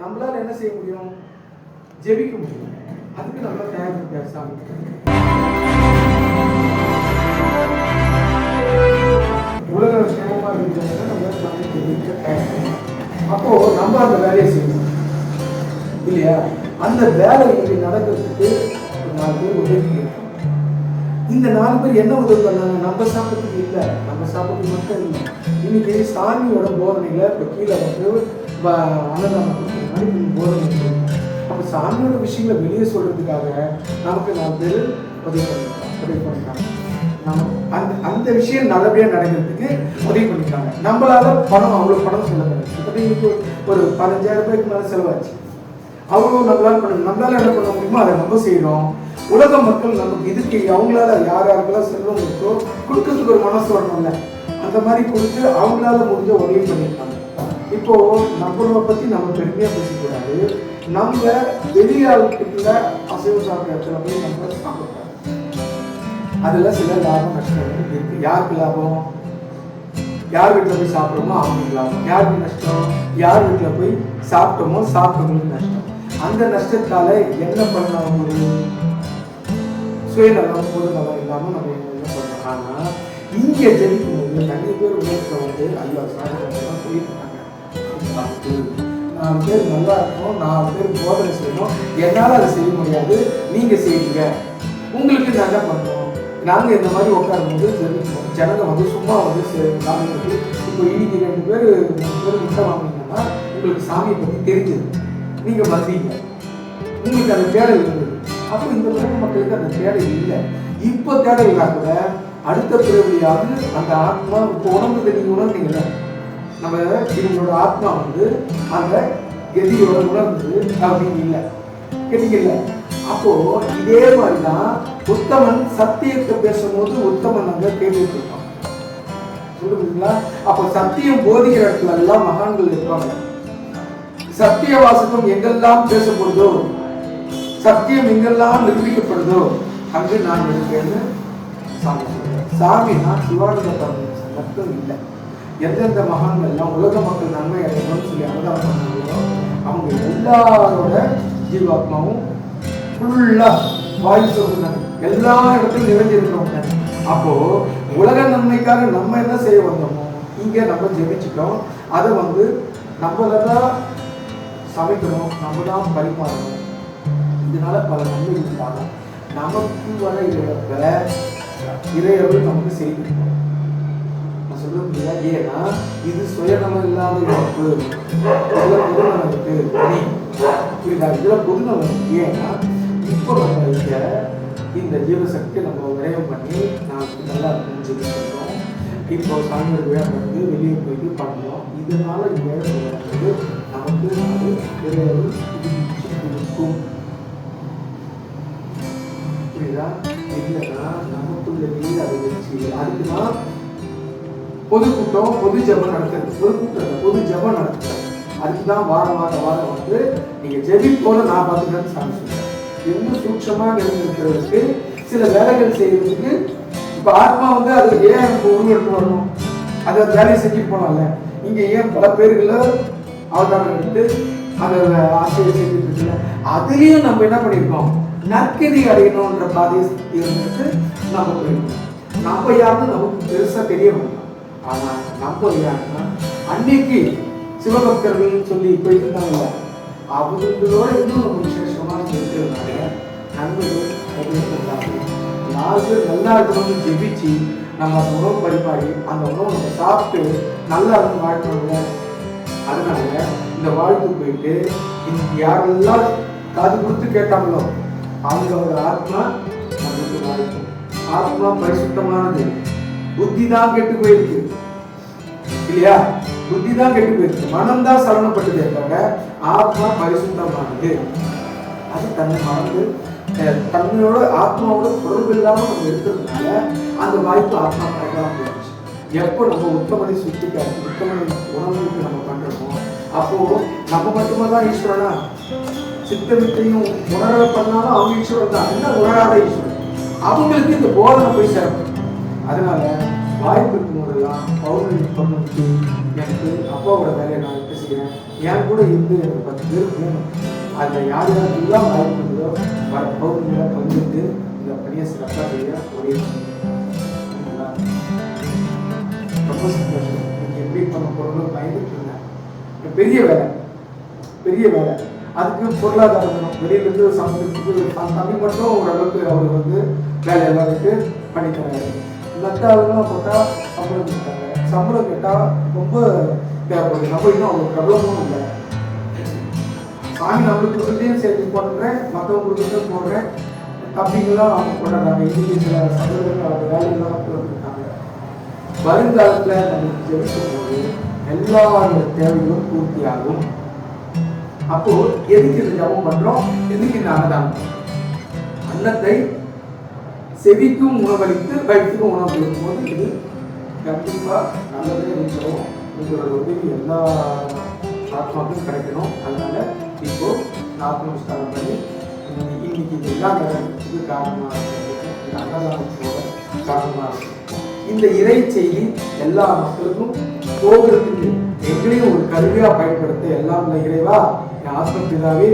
நம்மளால என்ன செய்ய முடியும்? ஜெபிக்க முடியும். அதுக்கு நம்ம தயார் சாமி உலக சேமமா இருக்கிறவங்க நம்ம சாமி ஜெபிக்க அப்போ நம்ம அந்த வேலையை செய்யணும். இல்லையா? அந்த வேலை இப்படி நடக்கிறதுக்கு ஒரு நாலு பேர் உதவி கேட்கணும். இந்த நாலு பேர் என்ன உதவி பண்ணாங்க? நம்ம சாப்பிட்றதுக்கு இல்லை. நம்ம சாப்பிட்றதுக்கு மட்டும் இல்லை. இன்னைக்கு சாமியோட போதனையில இப்போ கீழே வந்து அன்னதானம் போதனை அப்போ சாமியோட விஷயங்களை வெளியே சொல்கிறதுக்காக நமக்கு நான் பேர் உதவி பண்ணிக்கலாம். உதவி பண்ணிக்கலாம். நம்ம அந்த அந்த விஷயம் நல்லபடியாக நடக்கிறதுக்கு உதவி பண்ணிருக்காங்க நம்மளால பணம் அவ்வளோ பணம் செலவு இப்போ இன்னைக்கு ஒரு பதினஞ்சாயிரம் ரூபாய்க்கு மேலே செலவாச்சு. அவங்களும் நம்மளால பண்ண நம்மளால என்ன பண்ண முடியுமோ அதை நம்ம செய்கிறோம் உலக மக்கள் நமக்கு இதுக்கு அவங்களால யார் யாருக்கெல்லாம் செல்வம் இருக்கோ கொடுக்கறதுக்கு ஒரு மனசு வரணும்ல. அந்த மாதிரி கொடுத்து அவங்களால முடிஞ்ச உதவி பண்ணியிருக்காங்க. இப்போ நம்மளை பத்தி நம்ம பெருமையா பேசக்கூடாது. நம்ம வெளியாளுக்கிட்ட அசைவ சாப்பிட்ற இடத்துல போய் நம்ம சாப்பிடக்கூடாது. அதுல சில லாபம் நஷ்டம் இருக்கு. யாருக்கு லாபம்? யார் வீட்டில் போய் சாப்பிட்றோமோ அவங்களுக்கு லாபம். யாருக்கு நஷ்டம்? யார் வீட்டில் போய் சாப்பிட்டோமோ சாப்பிட்டவங்களுக்கு நஷ்டம். அந்த நஷ்டத்தால என்ன பண்ணலாம் ஒரு சுயநலம் பொதுநலம் இல்லாம நம்ம என்ன பண்ணுறோம் ஆனா இங்க ஜெயிக்கும் போது நிறைய பேர் உலகத்துல வந்து ஐயா சாதனம் சொல்லியிருக்காங்க தப்பு. நாலு பேர் நல்லா இருக்கணும் நாலு பேர் போதனை செய்யணும். என்னால் அதை செய்ய முடியாது. நீங்க செய்யுங்க. உங்களுக்கு நாங்கள் பண்ணுறோம் நாங்க இந்த மாதிரி உட்காரும்போது ஜெபிப்போம் ஜனங்க வந்து சும்மா வந்து சாமி வந்து இப்போ இன்னைக்கு ரெண்டு பேர் மூணு பேர் முட்டை வாங்கினீங்கன்னா உங்களுக்கு சாமியை பற்றி தெரிஞ்சது. நீங்க வந்தீங்க. உங்களுக்கு அந்த தேடல் இருந்தது. அப்போ இந்த உலக மக்களுக்கு அந்த தேடல் இல்லை. இப்போ தேடல் இல்லா கூட அடுத்த பிறவியாவது அந்த ஆத்மா இப்போ உணர்ந்தது நீங்க உணர்ந்தீங்கல்ல? நம்ம இவங்களோட ஆத்மா வந்து அந்த கதியோட உணர்ந்து அப்படின்னு இல்லை. கேட்டீங்கல்ல அப்போ இதே மாதிரி தான் உத்தமன் சத்தியத்தை பேசும்போது உத்தமன் அங்க கேட்டுட்டு இருப்பான். சொல்லுங்களா அப்போ சத்தியம் போதிக்கிற இடத்துல எல்லாம் மகான்கள் இருப்பாங்க. சத்திய வாசகம் எங்கெல்லாம் பேசப்படுதோ சத்தியம் எங்கெல்லாம் நிரூபிக்கப்படுதோ அங்கு நான் இருக்கேன்னு சாமி சொல்றார். சாமினா சிவானந்த பரமேஸ்வரன் மட்டும் இல்லை. எந்தெந்த மகான்கள்லாம் உலக மக்கள் நன்மை அடையணும்னு சொல்லி அவதாரம் பண்ணாங்களோ அவங்க எல்லாரோட ஜீவாத்மாவும் ஃபுல்லா வாயு சொல்லுங்க எல்லா இடத்துலையும் நிறைஞ்சிருக்கிறவங்க அப்போ உலக நன்மைக்காக நம்ம என்ன செய்ய வந்தோமோ இங்க நம்ம ஜெபிச்சிட்டோம். அதை வந்து நம்மள தான் சமைக்கணும் நம்ம தான் பரிமாறணும். இதனால பல நன்மை இருந்தாலும் நமக்கு வர இழப்ப இறையர்கள் நமக்கு செய்திருக்கோம். சொல்ல சொல்றது ஏன்னா இது சுயநலம் இல்லாத இழப்பு இதுல பொதுநலம் இருக்கு புரியுதா? இதுல பொதுநலம் இருக்கு. ஏன்னா இப்போ நம்ம இங்க இந்த ஜீவசக்தி நம்ம விரயம் பண்ணி நமக்கு நல்லா இருக்கும்னு சொல்லி இப்போ சாமியோட விழா வந்து வெளியே போயிட்டு பண்ணோம் இதனால இந்த வேலை வந்து நமக்கு அது இறையர்கள் கொடுக்கும். புரியுதா? இல்லைன்னா நமக்குள்ள நீர் அதை வச்சு அதுக்குதான் பொதுக்கூட்டம் பொது ஜபம் நடத்துறது பொதுக்கூட்டம் பொது ஜபம் நடத்துறது அதுக்கு தான் வாரம் வாரம் வாரம் வந்து நீங்க ஜெபிப்போல நான் பார்த்துக்கிறேன்னு சாமி சொல்றேன் இன்னும் சூட்சமாக இருந்திருக்கிறதுக்கு சில வேலைகள் செய்யறதுக்கு இப்ப ஆத்மா வந்து அது ஏன் இப்போ உருவெடுத்து வரணும்? அதை அந்த வேலையை செஞ்சுட்டு போனால. இங்க ஏன் பல பேர்களை அவதாரம் எடுத்து அதை ஆசையை செஞ்சுட்டு இருக்குல்ல? அதுலயும் நம்ம என்ன பண்ணியிருக்கோம் நற்கதி அடையணுன்ற பாதையை இருந்துட்டு நம்ம போயிருக்கோம். நம்ம யாருன்னு நமக்கு பெருசா தெரிய வேண்டாம் ஆனா நம்ம யாருன்னா அன்னைக்கு சிவபக்தர்கள் சொல்லி போயிருந்தாங்கல்ல அவங்களோட இன்னும் நம்ம விசேஷமா இருக்கிறதுனால நண்பர்கள் பகிர்ந்துருந்தாங்க நாலு நல்லா இருக்கணும்னு ஜெபிச்சு நம்ம அந்த உணவு பரிமாறி அந்த உணவை நம்ம சாப்பிட்டு நல்லா இருந்து வாழ்க்கணும்ல. அதனால இந்த வாழ்த்து போயிட்டு இன்னைக்கு யாரெல்லாம் காது கொடுத்து கேட்டாங்களோ அவங்களோட ஆத்மா நம்மளுக்கு வாழ்க்கும். ஆத்மா பரிசுத்தமானது. புத்தி தான் கெட்டு போயிருக்கு. இல்லையா? புத்தி தான் கெட்டு போயிருக்கு. மனம் தான் சரணப்பட்டதே தவிர ஆத்மா பரிசுத்தமானது. அது தன்னை மறந்து தன்னோட தன்னையோட ஆத்மாவோட தொடர்பு இல்லாம நம்ம இருக்கிறதுனால அந்த வாய்ப்பு ஆத்மா கிடைக்காம போயிடுச்சு. எப்போ நம்ம உத்தமனை சுத்தி உத்தமனை உணவுக்கு நம்ம பண்றோமோ அப்போ நம்ம மட்டுமே தான் ஈஸ்வரனா? சித்தமித்தையும் உணர பண்ணாலும் அவங்க ஈஸ்வரன் தான். என்ன உணராத ஈஸ்வரன் அவங்களுக்கு இந்த போதனை போய் சேரப்படும் அதனால வாய்ப்பு இருக்கும் போதெல்லாம் பௌர்ணமி பௌர்ணமிக்கு எனக்கு அப்பாவோட வேலையை நான் பேசுகிறேன் என் கூட இருந்து எனக்கு பத்து பேர் வேணும். அதில் யார் யார் எல்லாம் வாய்ப்பு இருந்ததோ வர பௌர்ணமியில் பங்கிட்டு இந்த பணியை சிறப்பாக செய்ய ஒரே ரொம்ப சந்தோஷம். நீங்கள் எப்படி பண்ண போகிறோம்னு பயந்துட்டு இருந்தேன்? பெரிய வேலை. பெரிய வேலை. அதுக்கு பொருளாதாரம் வெளியிலிருந்து வெளியிலேருந்து தம்பி தமிழ் மட்டும் ஓரளவுக்கு அவர் வந்து வேலையெல்லாம் விட்டு பண்ணி தராரு போட்டால் சம்பளம் கொடுத்தாங்க. சம்பளம் கேட்டால் ரொம்ப தேவைப்படுது நம்ம இன்னும் அவங்க பிரபலமும் இல்லை. சாமி நம்மளுக்கு கொடுத்ததையும் சேர்த்து போடுறேன் மற்றவங்க கொடுத்ததையும் போடுறேன். தம்பிங்களாம் அவங்க போடுறாங்க இன்னைக்கு சில சம்பளங்கள் அவங்க வேலையெல்லாம் வந்துருக்காங்க வருங்காலத்தில் நம்மளுக்கு ஜெயிக்கும் போது எல்லா தேவைகளும் பூர்த்தியாகும். அப்போ எதுக்கு இந்த ஜபம் பண்றோம்? எதுக்கு இந்த அன்னதானம் அன்னத்தை செவிக்கும் உணவளித்து வயிற்றுக்கும் உணவு கொடுக்கும் போது இது கண்டிப்பாக நல்லதே இருக்கணும் உங்களோட உதவி எல்லா ஆத்மாக்கும் கிடைக்கணும் அதனால இப்போ நாற்பது நமஸ்காரம் பண்ணி இன்னைக்கு இந்த எல்லா நடக்கிறதுக்கு காரணமாக இருக்கு. இந்த அன்னதானத்தோட காரணமாக இருக்கும் இந்த இறை செய்தி எல்லா மக்களுக்கும் போகிறதுக்கு எங்களையும் ஒரு கருவியாக பயன்படுத்த எல்லாம் இறைவா என் ஆத்மபிதாவே